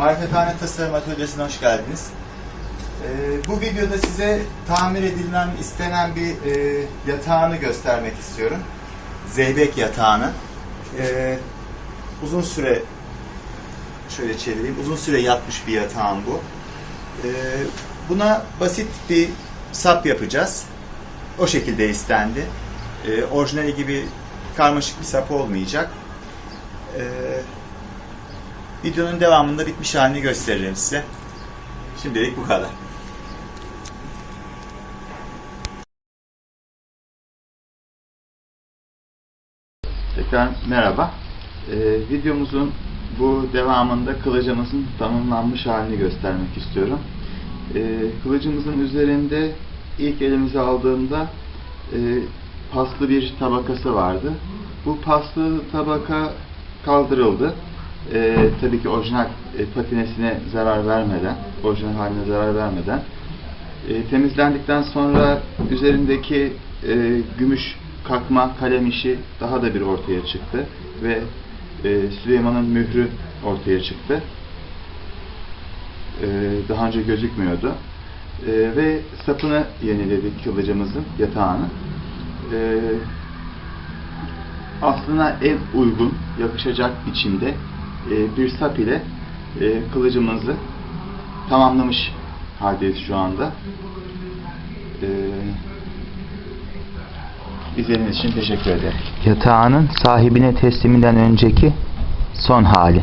Atekhane Tasarım Atölyesi'ne hoş geldiniz. Ee, bu videoda size tamir edilen, istenen bir e, yatağını göstermek istiyorum. Zeybek yatağını. Ee, uzun süre, şöyle çevireyim, uzun süre yatmış bir yatağım bu. Ee, buna basit bir sap yapacağız. O şekilde istendi. Ee, orijinali gibi karmaşık bir sap olmayacak. Ee, videonun devamında bitmiş halini gösteririm size. Şimdilik bu kadar. Tekrar merhaba. Ee, videomuzun bu devamında kılıcımızın tamamlanmış halini göstermek istiyorum. Ee, kılıcımızın üzerinde ilk elimize aldığımda e, paslı bir tabakası vardı. Bu paslı tabaka kaldırıldı. Ee, tabii ki orijinal e, patinesine zarar vermeden, orijinal haline zarar vermeden. E, temizlendikten sonra üzerindeki e, gümüş kakma kalem işi daha da bir ortaya çıktı ve e, Süleyman'ın mührü ortaya çıktı. E, daha önce gözükmüyordu. E, ve sapını yeniledik kılıcımızın, yatağını. E, aslına en uygun, yakışacak biçimde e, bir sap ile e, kılıcımızı tamamlamış haldeyiz şu anda. E, izlediğiniz için teşekkür ederim. Yatağının sahibine tesliminden önceki son hali.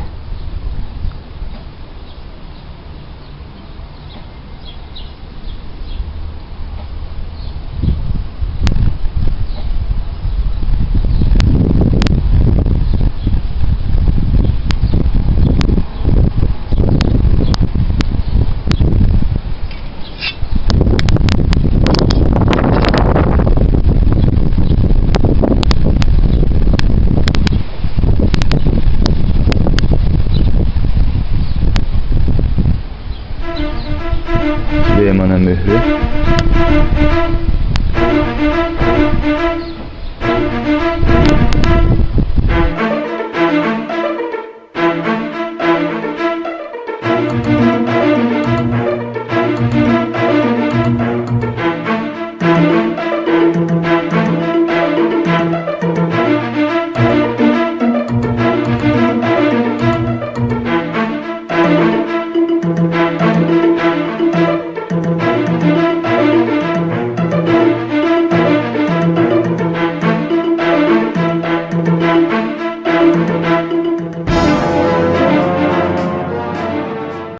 Süleyman'a mührü.